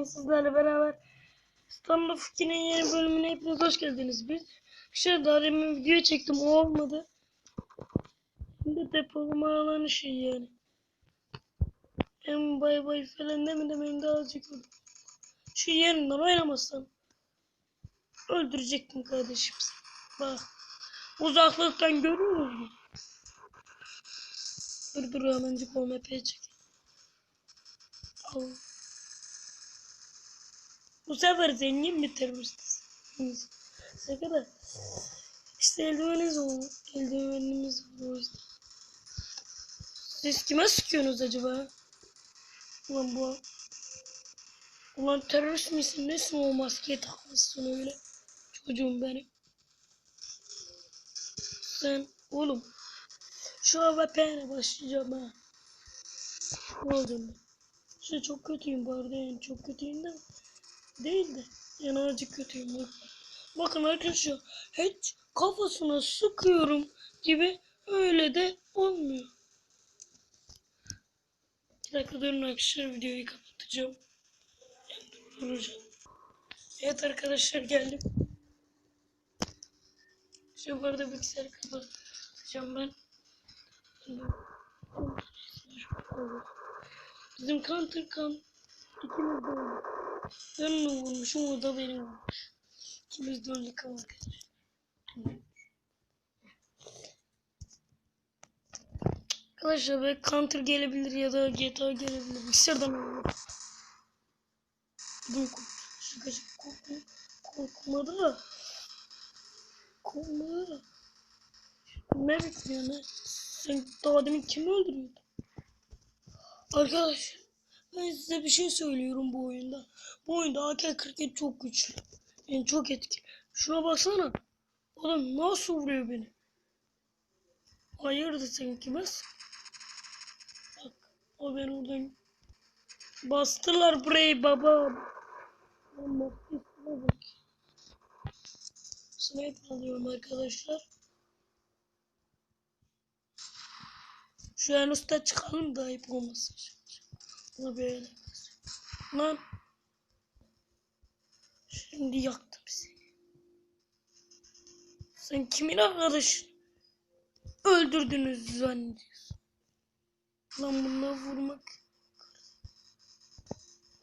bugün sizlerle beraber Up 2'nin yeni bölümüne hepiniz hoş geldiniz. Biz şey daha demin video çektim o olmadı. Şimdi depolama alanı şey yani. Hem bay bay falan demedim hem de azıcık. Şu yerinden oynamazsan öldürecektim kardeşim. Bak uzaklıktan görüyor musun? Dur dur hemencik o map'e çek. Al. Bu sefer zengin teröristiz. Şaka da. İşte eldivenimiz var. Eldivenimiz var o yüzden. Siz kime sıkıyorsunuz acaba? Ulan bu. Ulan terörist misin? Nesin o maskeyi takmışsın öyle? Çocuğum benim. Sen oğlum. Şu AWP'ne başlayacağım ha. Ne ben? Şu çok kötüyüm bu arada yani çok kötüyüm de değil de yani azıcık kötüyüm. Bak. Bakın arkadaşlar hiç kafasına sıkıyorum gibi öyle de olmuyor. Bir dakika durun arkadaşlar videoyu kapatacağım. Evet arkadaşlar geldim. Şu arada bilgisayarı kapatacağım ben. Bizim counter kan ikimiz de. Ben onu vurmuşum o da beni vurmuş. İkimiz de öldük ama arkadaşlar. Böyle counter gelebilir ya da GTA gelebilir. Bilgisayardan olur. Dur şu kaçık korkma. Korkmadı da. Korkmadı da. Ne bekliyor ne? Sen daha demin kimi öldürüyordun? Arkadaşlar ben size bir şey söylüyorum bu oyunda. Bu oyunda AK-47 çok güçlü. Yani çok etkili. Şuna baksana. Oğlum nasıl vuruyor beni? Hayırdır sen kime? Bak o ben oradan bastılar burayı baba. Maskesine bak. Sniper alıyorum arkadaşlar. Şu an usta çıkalım da ayıp olmasın. Buna böyle. Lan. Şimdi yaktım seni. Sen kimin arkadaşın? Öldürdünüz zannediyorsun. Lan bunları vurmak.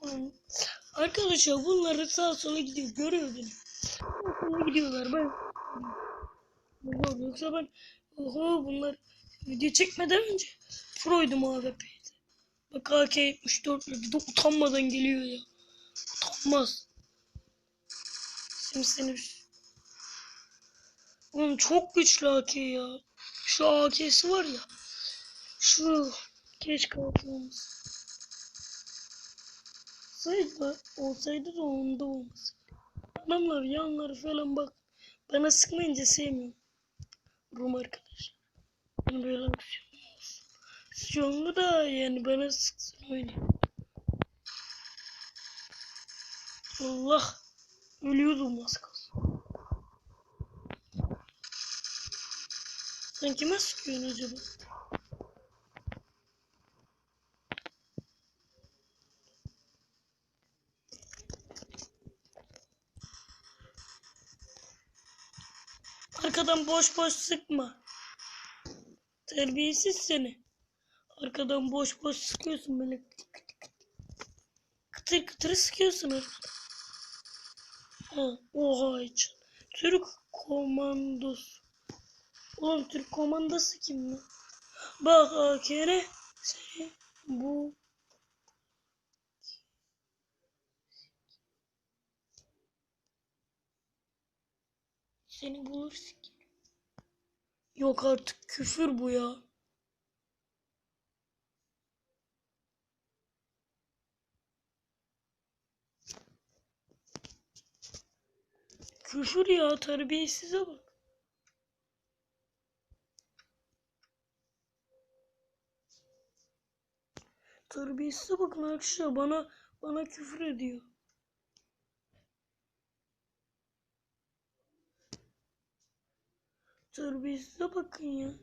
Lan. Arkadaşlar bunları sağa sola gidiyor. Görüyor beni. Sağa gidiyorlar. Ben Yok, Yoksa ben oho bunlar video çekmeden önce proydum AWP'ydi. Bak AK-74 bir de utanmadan geliyor ya. Utanmaz. Şimdi seni Oğlum çok güçlü AK ya. Şu AK'si var ya. Şu keşke atılmaz. Sayıda olsaydı da onda olmasın. Adamlar yanları falan bak. Bana sıkmayınca sevmiyorum. Rum arkadaş. Yani böyle olmaz. Sıkıyorum da yani bana sıksın öyle. Allah. Ölüyordum az kalsın. Sen kime sıkıyorsun acaba? Arkadan boş boş sıkma. Terbiyesiz seni. Arkadan boş boş sıkıyorsun böyle. Kıtır kıtır sıkıyorsun arkadan. Ha, oha hiç. Türk komandosu. Oğlum Türk komandosu kim lan? Bak AKR seni bu seni bulur. Yok artık küfür bu ya. Küfür ya terbiyesize bak. Terbiyesize bakın arkadaşlar bana bana küfür ediyor. Terbiyesize bakın ya.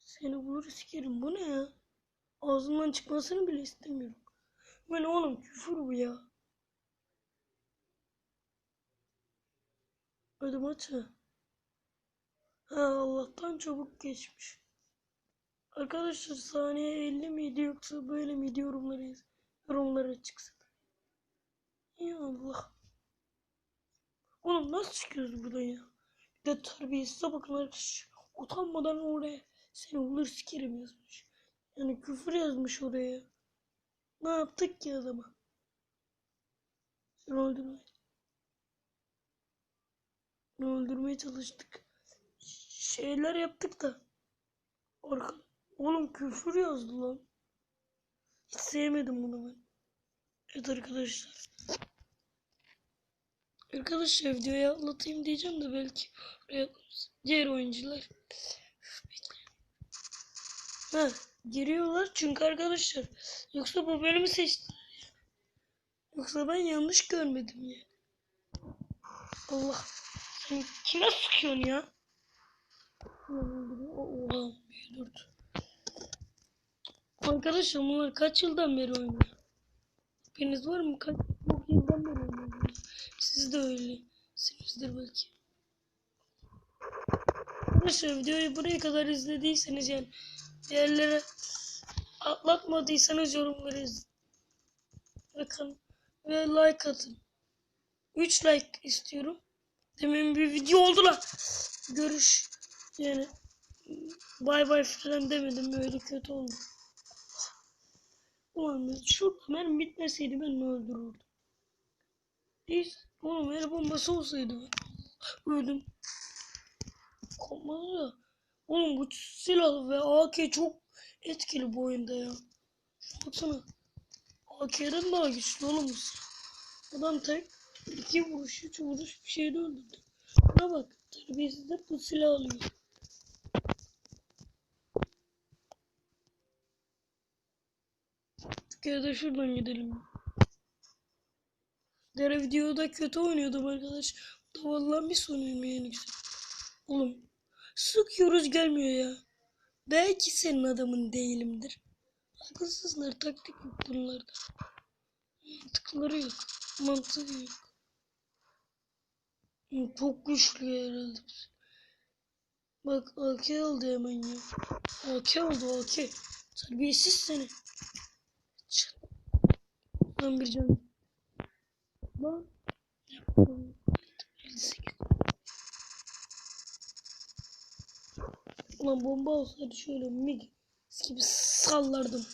Seni bulur sikerim. Bu ne ya? Ağzımdan çıkmasını bile istemiyorum. Bu ne oğlum küfür bu ya. Hadi maçı. Ha Allah'tan çabuk geçmiş. Arkadaşlar saniye 50 miydi yoksa böyle miydi yorumları yorumlara çıksın. Ya Allah. Oğlum nasıl çıkıyoruz buradan ya? Bir de terbiyesize bakın arkadaş. Utanmadan oraya seni bulur sikerim yazmış. Yani küfür yazmış oraya. Ne yaptık ki adama? Sen öldürme. Öldürmeye çalıştık. Şeyler yaptık da. Arka... Oğlum küfür yazdı lan. Hiç sevmedim bunu ben. Evet arkadaşlar. Arkadaşlar videoyu anlatayım diyeceğim de belki diğer oyuncular. Ha, giriyorlar çünkü arkadaşlar yoksa bu bölümü seçtiler ya. Yoksa ben yanlış görmedim ya. Allah kime sıkıyorsun ya? Oha bir durdu. Arkadaşlar bunlar kaç yıldan beri oynuyor? Haberiniz var mı? Kaç yıldan beri oynuyorsunuz? Siz de öylesinizdir belki. Arkadaşlar videoyu buraya kadar izlediyseniz yani diğerlere atlatmadıysanız yorumları. Bakın ve like atın. 3 like istiyorum. Demin bir video oldu la. Görüş yani bay bay falan demedim öyle kötü oldu. Ulan şurada mermi bitmeseydi ben ne öldürürdüm. Hiç oğlum el bombası olsaydı öldüm. Kopmadı da. Oğlum bu silah ve AK çok etkili bu oyunda ya. Baksana. AK'den daha güçlü oğlum. Adam tek iki vuruş, üç vuruş bir şeyde öldürdü. Buna bak. Terbiyesizler bu silah alıyor. Bir kere de şuradan gidelim. Diğer videoda kötü oynuyordum arkadaş. Da vallahi bir sonuyum yani güzel. Oğlum sıkıyoruz gelmiyor ya. Belki senin adamın değilimdir. Haklısızlar taktik yok bunlarda. Mantıkları yok. Mantığı yok. Çok güçlü herhalde. Bak AK aldı hemen ya. AK oldu AK. Terbiyesiz seni. Çık. Lan bir can. Lan. Yapma. 58. Ulan bomba olsaydı şöyle mig gibi sallardım.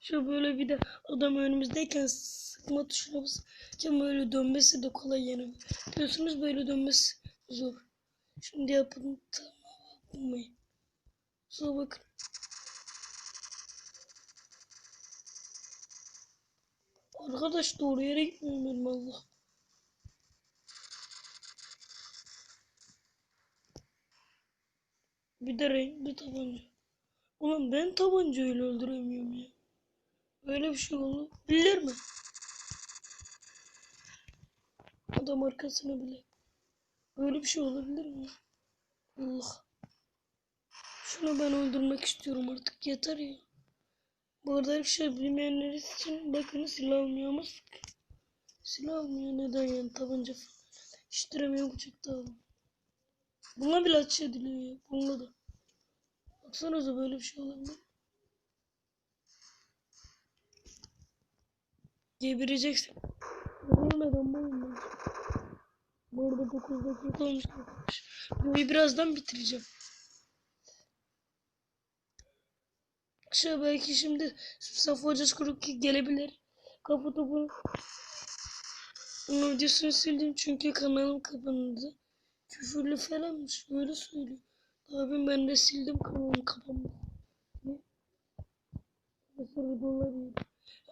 Şu böyle bir de adam önümüzdeyken sıkma tuşuna basarken böyle dönmesi de kolay yani. Biliyorsunuz böyle dönmesi zor. Şimdi yapın tamam bakmayın. Sonra bakın. Arkadaş doğru yere gitmiyorum Allah. Bir de renkli tabanca. Ulan ben tabancayla öldüremiyorum ya. Böyle bir şey olur. Bilir mi? Adam arkasına bile. Böyle bir şey olabilir mi? Allah. Şunu ben öldürmek istiyorum artık. Yeter ya. Bu arada bir şey bilmeyenler için bakın silah almıyor ama sık. Silah almıyor neden yani tabanca falan. İştiremiyor bıçak da almıyor. Buna bile ateş ediliyor ya. Bununla da. Baksanıza böyle bir şey olabilir. Gebereceksin. Ölmeden bu oyunda. Bu arada 9 dakika olmuş. Videoyu birazdan bitireceğim. Şey belki şimdi Safa Hoca Kuruki gelebilir. Kapı topu. Onun videosunu sildim çünkü kanalım kapandı. Küfürlü falanmış. Böyle söylüyor. Abim ben de sildim kanalım kapandı. Mesela dolar yedim.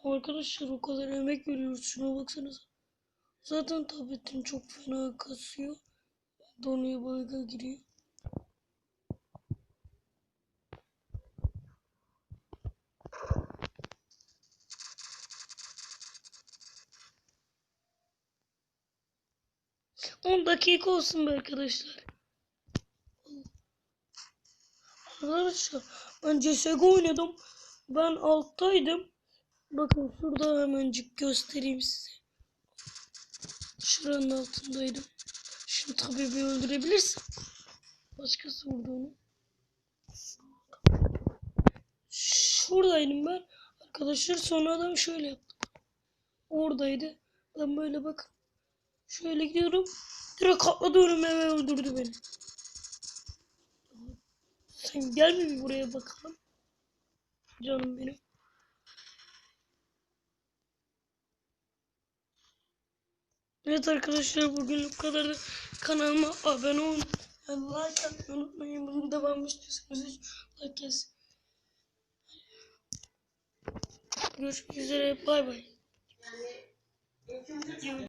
Arkadaşlar o kadar emek veriyoruz. Şuna baksanıza. Zaten tabletim çok fena kasıyor. Donuyor bug'a giriyor. On dakika olsun be arkadaşlar. Arkadaşlar Ben CSGO oynadım. Ben alttaydım. Bakın şurada hemencik göstereyim size. Şuranın altındaydım. Şunu tabii bir öldürebilirsin. Başkası vurdu onu. Şuradaydım ben. Arkadaşlar sonra adam şöyle yaptı. Oradaydı. Ben böyle bakın. Şöyle gidiyorum. Direkt atladı önüme ve öldürdü beni. Sen gel mi bir buraya bakalım. Canım benim. Evet arkadaşlar bugünlük bu kadar. Kanalıma abone olun. Yani like atmayı unutmayın. Bunun devamı istiyorsanız like gelsin. Görüşmek üzere. Bay bay.